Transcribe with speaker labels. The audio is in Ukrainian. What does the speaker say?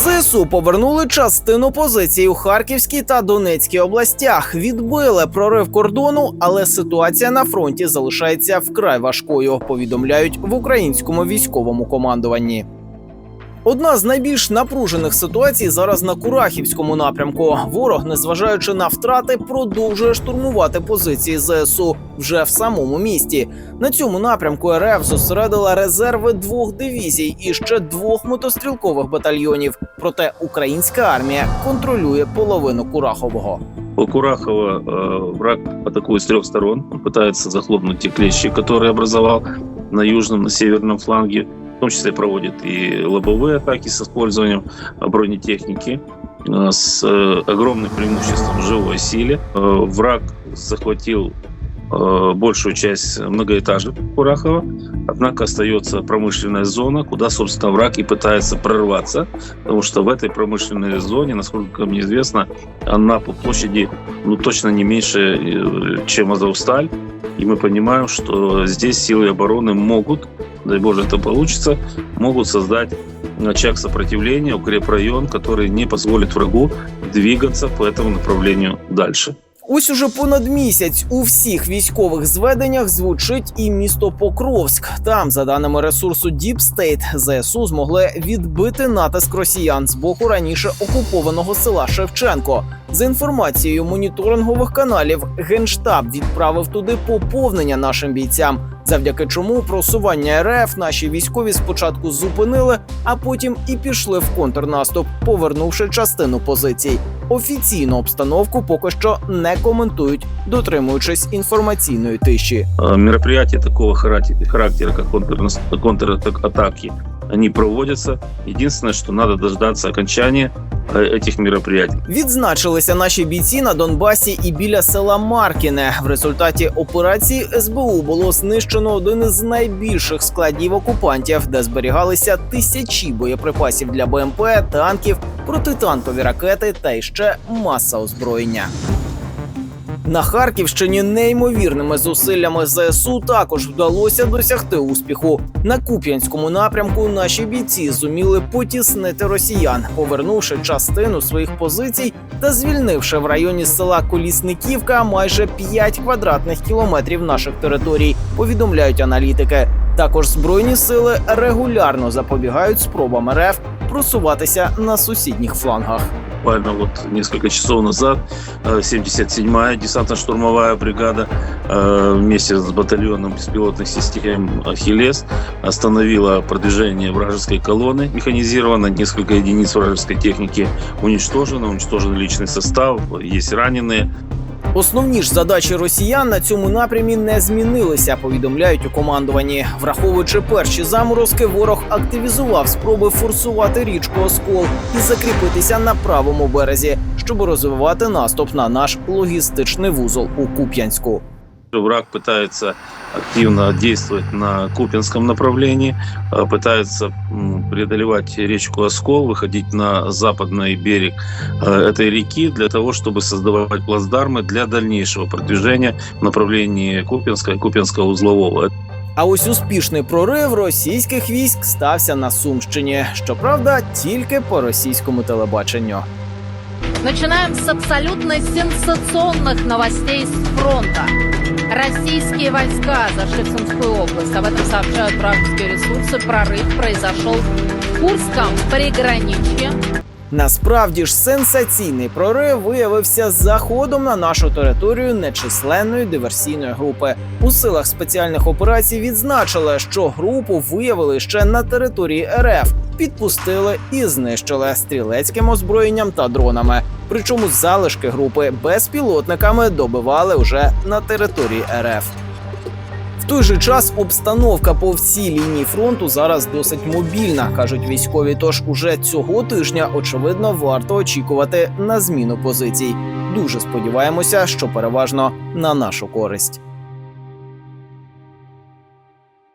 Speaker 1: ЗСУ повернули частину позицій у Харківській та Донецькій областях. Відбили прорив кордону, але ситуація на фронті залишається вкрай важкою. Повідомляють в українському військовому командуванні. Одна з найбільш напружених ситуацій зараз на Курахівському напрямку. Ворог, незважаючи на втрати, продовжує штурмувати позиції ЗСУ вже в самому місті. На цьому напрямку РФ зосередила резерви двох дивізій і ще двох мотострілкових батальйонів. Проте українська армія контролює половину Курахового.
Speaker 2: У Курахова э, враг атакует с трех сторон. Он пытается захлопнуть те клещи, которые образовал на южном, на северном фланге. В том числе проводит и лобовые атаки с использованием бронетехники э, с э, огромным преимуществом живой силе. Э, Враг захватил большую часть многоэтажек Курахова, однако остается промышленная зона, куда, собственно, враг и пытается прорваться, потому что в этой промышленной зоне, насколько мне известно, она по площади ну, точно не меньше, чем Азовсталь. И мы понимаем, что здесь силы обороны могут, дай Боже, это получится, могут создать очаг сопротивления, укрепрайон, который не позволит врагу двигаться по этому направлению дальше.
Speaker 1: Ось уже понад місяць у всіх військових зведеннях звучить і місто Покровськ. Там, за даними ресурсу Deep State, ЗСУ змогли відбити натиск росіян з боку раніше окупованого села Шевченко. За інформацією моніторингових каналів, генштаб відправив туди поповнення нашим бійцям, завдяки чому просування РФ наші військові спочатку зупинили, а потім і пішли в контрнаступ, повернувши частину позицій. Офіційну обстановку поки що не коментують, дотримуючись інформаційної тиші.
Speaker 2: Э, Мероприятия такого характера, як контратаки, они проводятся. Единственное, что надо дождаться окончания э, этих мероприятий.
Speaker 1: Відзначилися наші бійці на Донбасі і біля села Маркіне. В результаті операції СБУ було знищено один із найбільших складів окупантів, де зберігалися тисячі боєприпасів для БМП, танків, протитанкові ракети та іще маса озброєння. На Харківщині неймовірними зусиллями ЗСУ також вдалося досягти успіху. На Куп'янському напрямку наші бійці зуміли потіснити росіян, повернувши частину своїх позицій та звільнивши в районі села Колісниківка майже 5 квадратних кілометрів наших територій. Повідомляють аналітики. Також збройні сили регулярно запобігають спробам РФ просуватися на сусідніх флангах.
Speaker 2: Буквально вот несколько часов назад э, 77-я десантно-штурмовая бригада э, вместе с батальоном беспилотных систем «Ахиллес» остановила продвижение вражеской колонны механизированно. Несколько единиц вражеской техники уничтожено, уничтожен личный состав, есть раненые.
Speaker 1: Основні ж задачі росіян на цьому напрямі не змінилися. Повідомляють у командуванні. Враховуючи перші заморозки, ворог активізував спроби форсувати річку Оскол і закріпитися на правому березі, щоб розвивати наступ на наш логістичний вузол у Куп'янську.
Speaker 2: Враг пытается активно действовать на Купинском направлении, э, пытается м, преодолевать речку Оскол, выходить на западный берег э, этой реки для того, чтобы создавать плацдармы для дальнейшего продвижения в направлении Купинска и Купинского узлового.
Speaker 1: А ось успішний прорив російських військ стався на Сумщині. Щоправда, тільки по російському телебаченню.
Speaker 3: Начинаем с абсолютно сенсационных новостей с фронта. Российские войска зашли в Сумскую область. Об этом сообщают вражеские ресурсы. Прорыв произошел в Курском приграничье.
Speaker 1: Насправді ж сенсаційний прорив виявився заходом на нашу територію нечисленної диверсійної групи. У силах спеціальних операцій відзначили, що групу виявили ще на території РФ, підпустили і знищили стрілецьким озброєнням та дронами. Причому залишки групи безпілотниками добивали вже на території РФ. В той же час обстановка по всій лінії фронту зараз досить мобільна, кажуть військові. Тож уже цього тижня, очевидно, варто очікувати на зміну позицій. Дуже сподіваємося, що переважно на нашу користь.